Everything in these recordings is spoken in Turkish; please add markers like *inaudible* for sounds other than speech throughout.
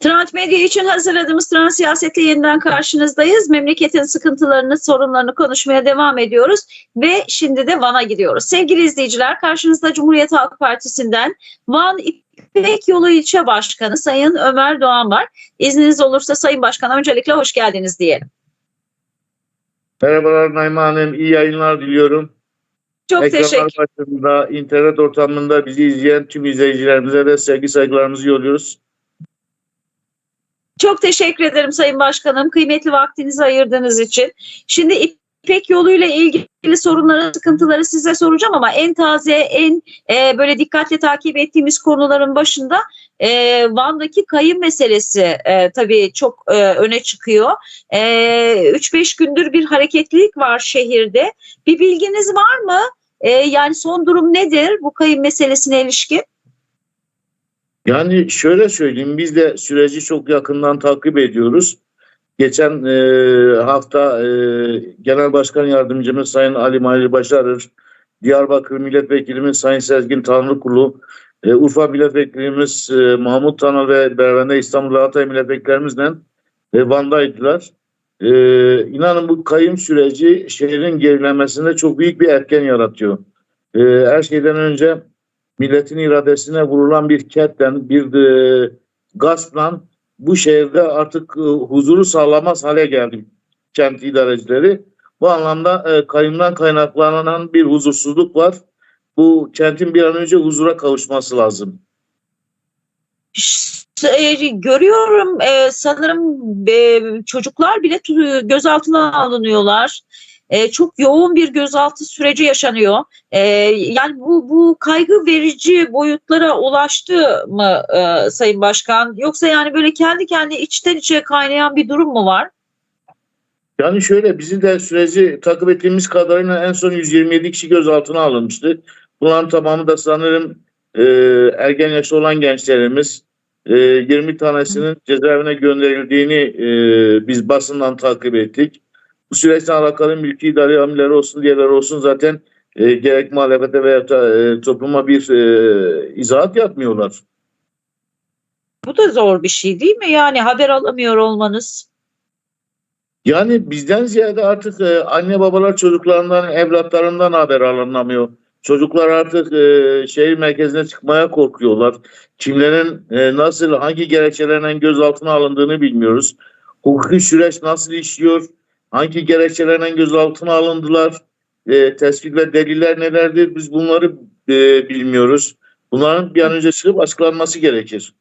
Trend Medya için hazırladığımız Trans Siyaset'le yeniden karşınızdayız. Memleketin sıkıntılarını, sorunlarını konuşmaya devam ediyoruz. Ve şimdi de Van'a gidiyoruz. Sevgili izleyiciler karşınızda Cumhuriyet Halk Partisi'nden Van İpek Yolu İlçe Başkanı Sayın Ömer Doğan var. İzniniz olursa Sayın Başkan öncelikle hoş geldiniz diyelim. Merhabalar Naime Hanım, iyi yayınlar diliyorum. Çok Ekranlar teşekkür başında, internet ortamında bizi izleyen tüm izleyicilerimize de sevgi saygılarımızı yolluyoruz. Çok teşekkür ederim Sayın Başkanım. Kıymetli vaktinizi ayırdığınız için. Şimdi İpek yoluyla ilgili sorunları, sıkıntıları size soracağım ama en taze, en e, böyle dikkatle takip ettiğimiz konuların başında e, Van'daki kayın meselesi e, tabii çok e, öne çıkıyor. E, 3-5 gündür bir hareketlilik var şehirde. Bir bilginiz var mı? E, yani son durum nedir bu kayın meselesine ilişkin? Yani şöyle söyleyeyim, biz de süreci çok yakından takip ediyoruz. Geçen e, hafta e, Genel Başkan Yardımcımız Sayın Ali Mahir Başarır, Diyarbakır Milletvekilimiz Sayın Sezgin Tanrıkulu, e, Urfa Milletvekilimiz e, Mahmut Tanal ve beraberinde İstanbul Hatay Milletvekillerimizle e, Van'daydılar. E, inanın bu kayım süreci şehrin gerilemesinde çok büyük bir etken yaratıyor. E, her şeyden önce milletin iradesine vurulan bir ketten, bir e, gaspla bu şehirde artık e, huzuru sağlamaz hale geldi kent idarecileri. Bu anlamda e, kayımdan kaynaklanan bir huzursuzluk var. Bu kentin bir an önce huzura kavuşması lazım. E, görüyorum sanırım çocuklar bile gözaltına alınıyorlar. E, çok yoğun bir gözaltı süreci yaşanıyor. E, yani bu bu kaygı verici boyutlara ulaştı mı e, Sayın Başkan? Yoksa yani böyle kendi kendi içten içe kaynayan bir durum mu var? Yani şöyle bizim de süreci takip ettiğimiz kadarıyla en son 127 kişi gözaltına alınmıştı. Bunların tamamı da sanırım e, ergen yaşta olan gençlerimiz. E, 20 tanesinin cezaevine gönderildiğini e, biz basından takip ettik. Bu süreçle alakalı mülki idari amirleri olsun diğerleri olsun zaten e, gerek muhalefete veya e, topluma bir e, izahat yapmıyorlar. Bu da zor bir şey değil mi? Yani haber alamıyor olmanız. Yani bizden ziyade artık e, anne babalar çocuklarından, evlatlarından haber alınamıyor. Çocuklar artık e, şehir merkezine çıkmaya korkuyorlar. Kimlerin e, nasıl, hangi gerekçelerle gözaltına alındığını bilmiyoruz. Hukuki süreç nasıl işliyor? Hangi gerekçelerle gözaltına alındılar? E, tespit ve deliller nelerdir? Biz bunları e, bilmiyoruz. Bunların bir an önce çıkıp açıklanması gerekir.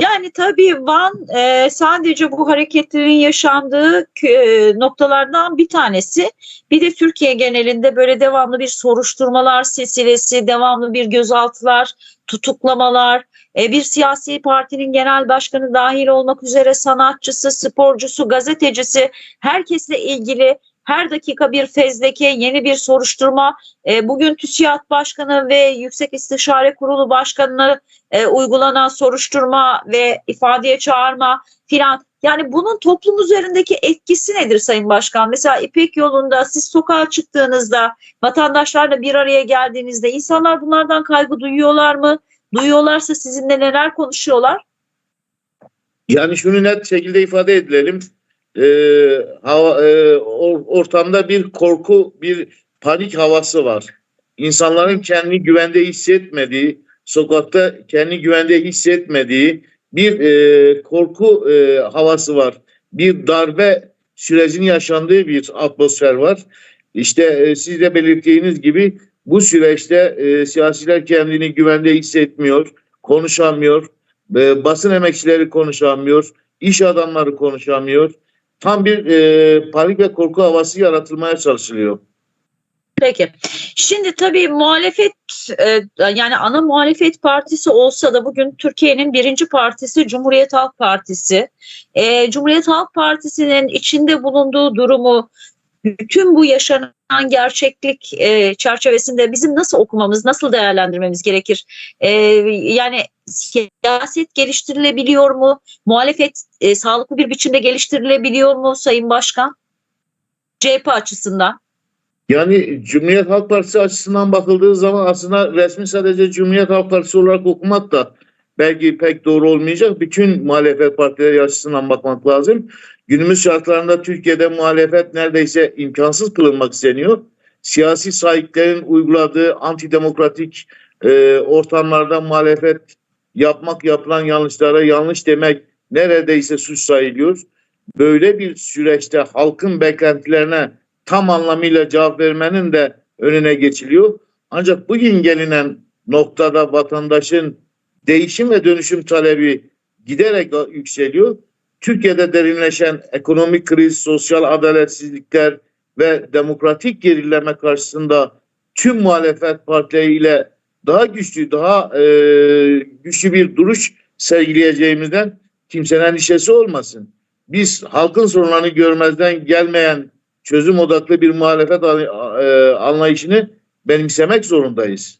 Yani tabii Van e, sadece bu hareketlerin yaşandığı e, noktalardan bir tanesi. Bir de Türkiye genelinde böyle devamlı bir soruşturmalar silsilesi, devamlı bir gözaltılar, tutuklamalar, bir siyasi partinin genel başkanı dahil olmak üzere sanatçısı, sporcusu, gazetecisi herkesle ilgili her dakika bir fezleke, yeni bir soruşturma. E, bugün TÜSİAD Başkanı ve Yüksek İstişare Kurulu Başkanı'na e, uygulanan soruşturma ve ifadeye çağırma filan. Yani bunun toplum üzerindeki etkisi nedir Sayın Başkan? Mesela İpek yolunda siz sokağa çıktığınızda, vatandaşlarla bir araya geldiğinizde insanlar bunlardan kaygı duyuyorlar mı? Duyuyorlarsa sizinle neler konuşuyorlar? Yani şunu net şekilde ifade edelim. Ee, hava, e, or- ortamda bir korku, bir panik havası var. İnsanların kendini güvende hissetmediği, sokakta kendini güvende hissetmediği bir e, korku e, havası var. Bir darbe sürecinin yaşandığı bir atmosfer var. İşte e, siz de belirttiğiniz gibi bu süreçte e, siyasiler kendini güvende hissetmiyor, konuşamıyor, e, basın emekçileri konuşamıyor, iş adamları konuşamıyor. Tam bir e, panik ve korku havası yaratılmaya çalışılıyor. Peki. Şimdi tabii muhalefet e, yani ana muhalefet partisi olsa da bugün Türkiye'nin birinci partisi Cumhuriyet Halk Partisi. E, Cumhuriyet Halk Partisi'nin içinde bulunduğu durumu bütün bu yaşanan gerçeklik e, çerçevesinde bizim nasıl okumamız, nasıl değerlendirmemiz gerekir? E, yani siyaset geliştirilebiliyor mu? Muhalefet e, sağlıklı bir biçimde geliştirilebiliyor mu Sayın Başkan? CHP açısından. Yani Cumhuriyet Halk Partisi açısından bakıldığı zaman aslında resmi sadece Cumhuriyet Halk Partisi olarak okumak da belki pek doğru olmayacak. Bütün muhalefet partileri açısından bakmak lazım. Günümüz şartlarında Türkiye'de muhalefet neredeyse imkansız kılınmak isteniyor. Siyasi sahiplerin uyguladığı antidemokratik e, ortamlarda muhalefet yapmak yapılan yanlışlara yanlış demek neredeyse suç sayılıyor. Böyle bir süreçte halkın beklentilerine tam anlamıyla cevap vermenin de önüne geçiliyor. Ancak bugün gelinen noktada vatandaşın değişim ve dönüşüm talebi giderek yükseliyor. Türkiye'de derinleşen ekonomik kriz, sosyal adaletsizlikler ve demokratik gerileme karşısında tüm muhalefet partileriyle daha güçlü, daha e, güçlü bir duruş sergileyeceğimizden kimsenin endişesi olmasın. Biz halkın sorunlarını görmezden gelmeyen çözüm odaklı bir muhalefet e, anlayışını benimsemek zorundayız.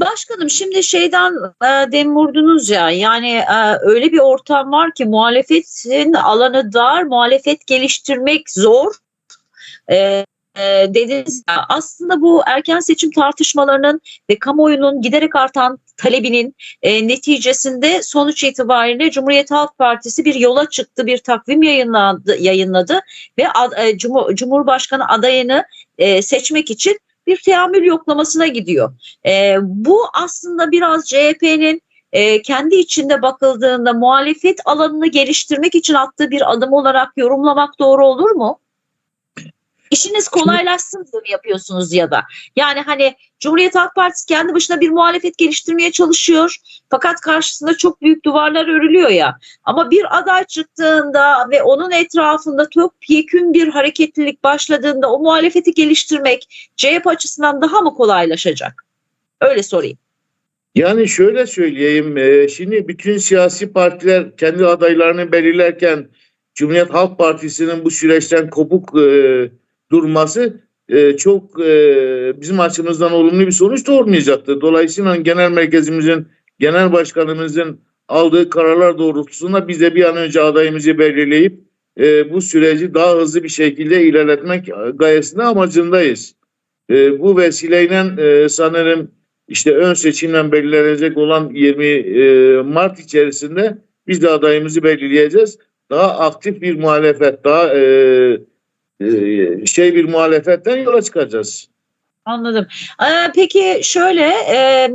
Başkanım şimdi şeyden e, dem vurdunuz ya yani e, öyle bir ortam var ki muhalefetin alanı dar, muhalefet geliştirmek zor. E, e, dediniz ya, aslında bu erken seçim tartışmalarının ve kamuoyunun giderek artan talebinin e, neticesinde sonuç itibariyle Cumhuriyet Halk Partisi bir yola çıktı, bir takvim yayınladı, yayınladı ve e, Cumhur, Cumhurbaşkanı adayını e, seçmek için bir teamül yoklamasına gidiyor. E, bu aslında biraz CHP'nin e, kendi içinde bakıldığında muhalefet alanını geliştirmek için attığı bir adım olarak yorumlamak doğru olur mu? İşiniz kolaylaşsın diye yapıyorsunuz ya da? Yani hani Cumhuriyet Halk Partisi kendi başına bir muhalefet geliştirmeye çalışıyor. Fakat karşısında çok büyük duvarlar örülüyor ya. Ama bir aday çıktığında ve onun etrafında çok yekün bir hareketlilik başladığında o muhalefeti geliştirmek CHP açısından daha mı kolaylaşacak? Öyle sorayım. Yani şöyle söyleyeyim. e, Şimdi bütün siyasi partiler kendi adaylarını belirlerken Cumhuriyet Halk Partisi'nin bu süreçten kopuk e, durması e, çok e, bizim açımızdan olumlu bir sonuç doğurmayacaktır. Dolayısıyla genel merkezimizin, genel başkanımızın aldığı kararlar doğrultusunda biz de bir an önce adayımızı belirleyip e, bu süreci daha hızlı bir şekilde ilerletmek gayesinde amacındayız. E, bu vesileyle e, sanırım işte ön seçimle belirlenecek olan 20 e, Mart içerisinde biz de adayımızı belirleyeceğiz. Daha aktif bir muhalefet, daha e, şey bir muhalefetten yola çıkacağız. Anladım. Ee, peki şöyle e,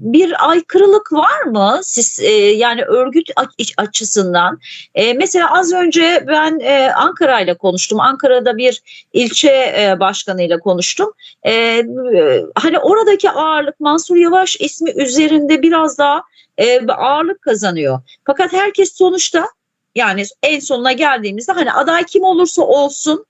bir aykırılık var mı siz e, yani örgüt aç- açısından? E, mesela az önce ben e, Ankara ile konuştum. Ankara'da bir ilçe e, başkanıyla konuştum. E, hani oradaki ağırlık Mansur Yavaş ismi üzerinde biraz daha e, ağırlık kazanıyor. Fakat herkes sonuçta yani en sonuna geldiğimizde hani aday kim olursa olsun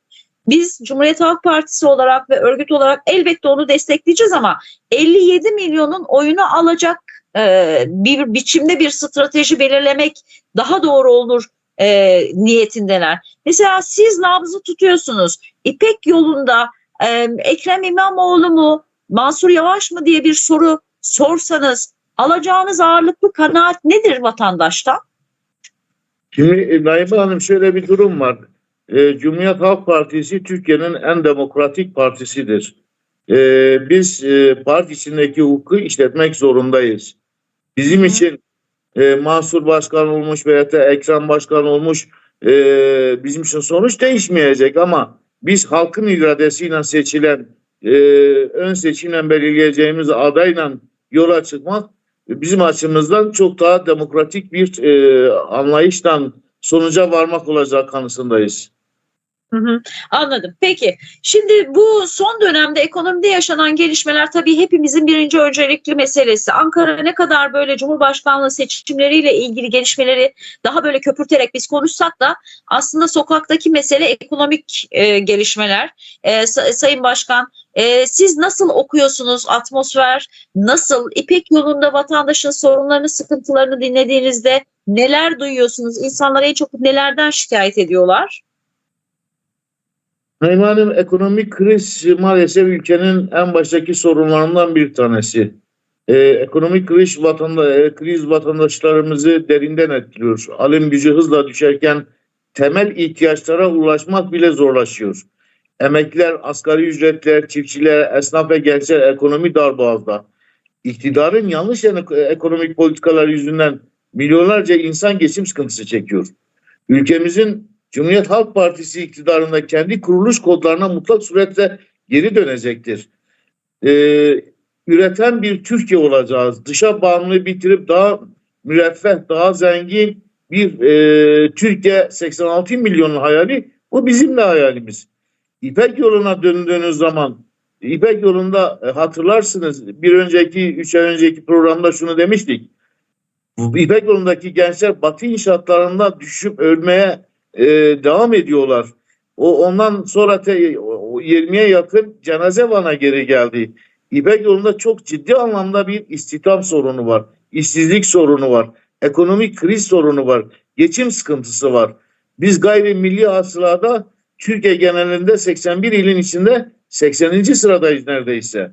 biz Cumhuriyet Halk Partisi olarak ve örgüt olarak elbette onu destekleyeceğiz ama 57 milyonun oyunu alacak e, bir biçimde bir strateji belirlemek daha doğru olur e, niyetindeler. Mesela siz nabzı tutuyorsunuz. İpek yolunda e, Ekrem İmamoğlu mu Mansur Yavaş mı diye bir soru sorsanız alacağınız ağırlıklı kanaat nedir vatandaşta? Şimdi Naime Hanım şöyle bir durum var. E, Cumhuriyet Halk Partisi Türkiye'nin en demokratik partisidir. E, biz e, parti içindeki hukuku işletmek zorundayız. Bizim için e, Mansur Başkan olmuş veya da Ekrem Başkan olmuş e, bizim için sonuç değişmeyecek ama biz halkın iradesiyle seçilen e, ön seçimle belirleyeceğimiz adayla yola çıkmak bizim açımızdan çok daha demokratik bir e, anlayıştan sonuca varmak olacak kanısındayız. Anladım. Peki. Şimdi bu son dönemde ekonomide yaşanan gelişmeler tabii hepimizin birinci öncelikli meselesi. Ankara ne kadar böyle Cumhurbaşkanlığı seçimleriyle ilgili gelişmeleri daha böyle köpürterek biz konuşsak da aslında sokaktaki mesele ekonomik e, gelişmeler. E, Sa- Sayın Başkan e, siz nasıl okuyorsunuz atmosfer? Nasıl? İpek yolunda vatandaşın sorunlarını, sıkıntılarını dinlediğinizde neler duyuyorsunuz? İnsanlar en çok nelerden şikayet ediyorlar? Neyman'ın ekonomik kriz maalesef ülkenin en baştaki sorunlarından bir tanesi. Ee, ekonomik kriz, vatanda, e, kriz vatandaşlarımızı derinden etkiliyor. Alım gücü hızla düşerken temel ihtiyaçlara ulaşmak bile zorlaşıyor. Emekliler, asgari ücretler, çiftçiler, esnaf ve gençler ekonomi darboğazda. iktidarın yanlış yani ekonomik politikalar yüzünden milyonlarca insan geçim sıkıntısı çekiyor. Ülkemizin Cumhuriyet Halk Partisi iktidarında kendi kuruluş kodlarına mutlak suretle geri dönecektir. Ee, üreten bir Türkiye olacağız. Dışa bağımlılığı bitirip daha müreffeh, daha zengin bir e, Türkiye 86 milyonun hayali. Bu bizim de hayalimiz. İpek yoluna döndüğünüz zaman İpek yolunda e, hatırlarsınız bir önceki, üç ay önceki programda şunu demiştik. İpek yolundaki gençler batı inşaatlarında düşüp ölmeye e, devam ediyorlar. O ondan sonra te, o 20'ye yakın cenaze vana geri geldi. İpek yolunda çok ciddi anlamda bir istihdam sorunu var. işsizlik sorunu var. Ekonomik kriz sorunu var. Geçim sıkıntısı var. Biz gayrimilli hasılada Türkiye genelinde 81 ilin içinde 80. sıradayız neredeyse.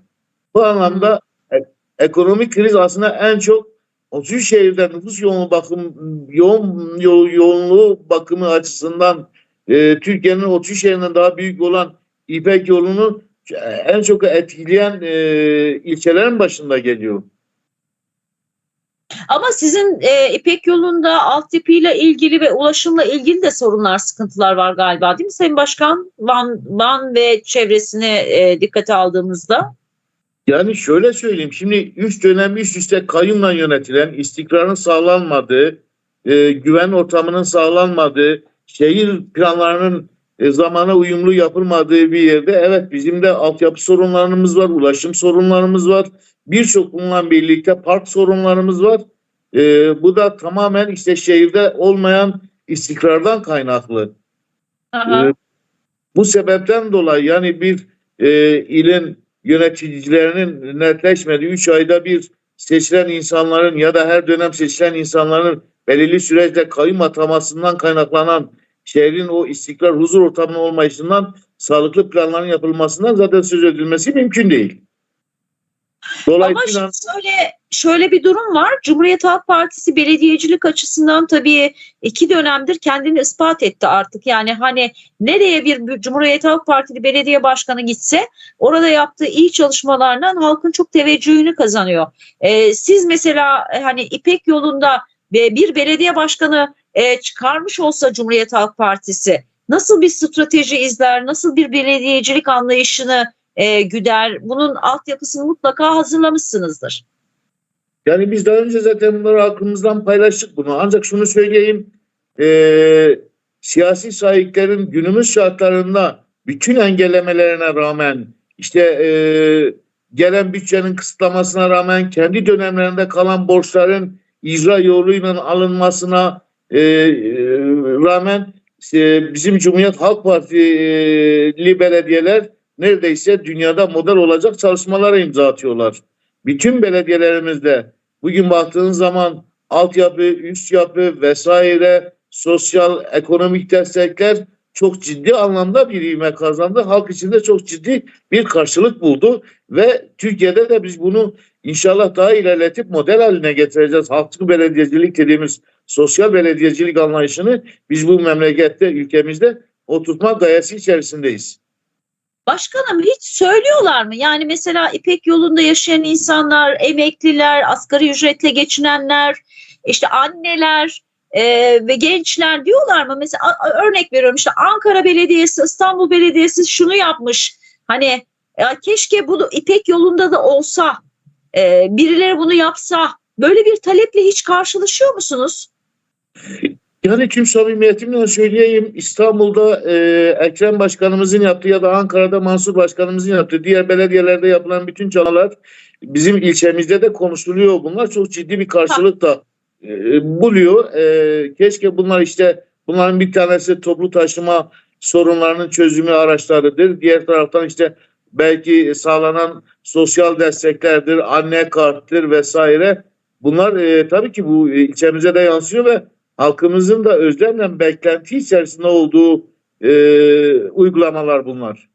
Bu anlamda e- ekonomik kriz aslında en çok 33 şehirde nüfus yoğunluğu bakım yoğun yo, yoğunluğu bakımı açısından e, Türkiye'nin 33 şehrinden daha büyük olan İpek yolunu e, en çok etkileyen e, ilçelerin başında geliyor. Ama sizin e, İpek yolunda altyapıyla ilgili ve ulaşımla ilgili de sorunlar, sıkıntılar var galiba değil mi Sayın Başkan? Van, Van ve çevresine e, dikkate aldığımızda. Yani şöyle söyleyeyim. Şimdi üç dönem üst üste kayyumla yönetilen, istikrarın sağlanmadığı, e, güven ortamının sağlanmadığı, şehir planlarının e, zamana uyumlu yapılmadığı bir yerde evet bizim de altyapı sorunlarımız var, ulaşım sorunlarımız var. Birçok bununla birlikte park sorunlarımız var. E, bu da tamamen işte şehirde olmayan istikrardan kaynaklı. Aha. Ee, bu sebepten dolayı yani bir e, ilin yöneticilerinin netleşmediği 3 ayda bir seçilen insanların ya da her dönem seçilen insanların belirli süreçte kayyum atamasından kaynaklanan şehrin o istikrar huzur ortamının olmayışından sağlıklı planların yapılmasından zaten söz edilmesi mümkün değil. Ama Dolayısıyla şimdi şöyle şöyle bir durum var. Cumhuriyet Halk Partisi belediyecilik açısından tabii iki dönemdir kendini ispat etti artık. Yani hani nereye bir Cumhuriyet Halk Partili belediye başkanı gitse orada yaptığı iyi çalışmalardan halkın çok teveccühünü kazanıyor. Ee, siz mesela e, hani İpek yolunda bir belediye başkanı e, çıkarmış olsa Cumhuriyet Halk Partisi nasıl bir strateji izler, nasıl bir belediyecilik anlayışını e, güder. Bunun altyapısını mutlaka hazırlamışsınızdır. Yani biz daha önce zaten bunları aklımızdan paylaştık bunu. Ancak şunu söyleyeyim. eee, siyasi sahiplerin günümüz şartlarında bütün engellemelerine rağmen işte eee, gelen bütçenin kısıtlamasına rağmen kendi dönemlerinde kalan borçların icra yoluyla alınmasına eee, eee, rağmen işte bizim Cumhuriyet Halk Partili belediyeler neredeyse dünyada model olacak çalışmalara imza atıyorlar bütün belediyelerimizde bugün baktığın zaman altyapı, üst yapı vesaire sosyal ekonomik destekler çok ciddi anlamda bir ivme kazandı. Halk içinde çok ciddi bir karşılık buldu ve Türkiye'de de biz bunu inşallah daha ilerletip model haline getireceğiz. Halkçı belediyecilik dediğimiz sosyal belediyecilik anlayışını biz bu memlekette, ülkemizde oturtma gayesi içerisindeyiz. Başkanım hiç söylüyorlar mı? Yani mesela İpek yolunda yaşayan insanlar, emekliler, asgari ücretle geçinenler, işte anneler e, ve gençler diyorlar mı? Mesela örnek veriyorum işte Ankara Belediyesi, İstanbul Belediyesi şunu yapmış. Hani ya keşke bu da İpek yolunda da olsa, e, birileri bunu yapsa. Böyle bir taleple hiç karşılaşıyor musunuz? *laughs* Yani tüm samimiyetimle söyleyeyim İstanbul'da e, Ekrem Başkanımızın yaptığı ya da Ankara'da Mansur Başkanımızın yaptığı diğer belediyelerde yapılan bütün çalışmalar bizim ilçemizde de konuşuluyor. Bunlar çok ciddi bir karşılık da e, buluyor. E, keşke bunlar işte bunların bir tanesi toplu taşıma sorunlarının çözümü araçlarıdır. Diğer taraftan işte belki sağlanan sosyal desteklerdir, anne karttır vesaire. Bunlar e, tabii ki bu ilçemize de yansıyor ve halkımızın da özlemle beklenti içerisinde olduğu e, uygulamalar bunlar.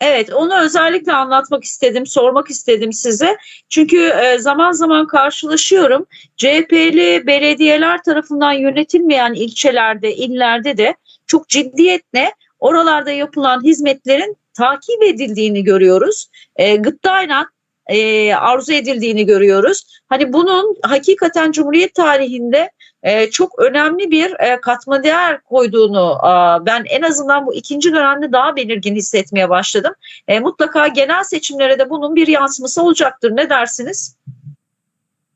Evet, onu özellikle anlatmak istedim, sormak istedim size. Çünkü e, zaman zaman karşılaşıyorum. CHP'li belediyeler tarafından yönetilmeyen ilçelerde, illerde de çok ciddiyetle oralarda yapılan hizmetlerin takip edildiğini görüyoruz. E, gıptayla e, arzu edildiğini görüyoruz. Hani bunun hakikaten Cumhuriyet tarihinde e, çok önemli bir e, katma değer koyduğunu a, ben en azından bu ikinci dönemde daha belirgin hissetmeye başladım. E, mutlaka genel seçimlere de bunun bir yansıması olacaktır. Ne dersiniz?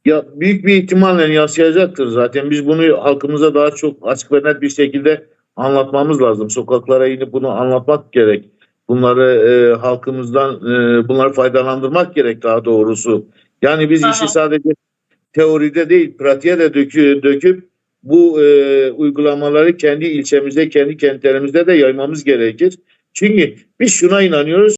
Ya büyük bir ihtimalle yansıyacaktır zaten. Biz bunu halkımıza daha çok açık ve net bir şekilde anlatmamız lazım. Sokaklara inip bunu anlatmak gerek. Bunları e, halkımızdan e, bunları faydalandırmak gerek daha doğrusu. Yani biz Aha. işi sadece teoride değil pratiğe de dökü, döküp bu e, uygulamaları kendi ilçemizde, kendi kentlerimizde de yaymamız gerekir. Çünkü biz şuna inanıyoruz.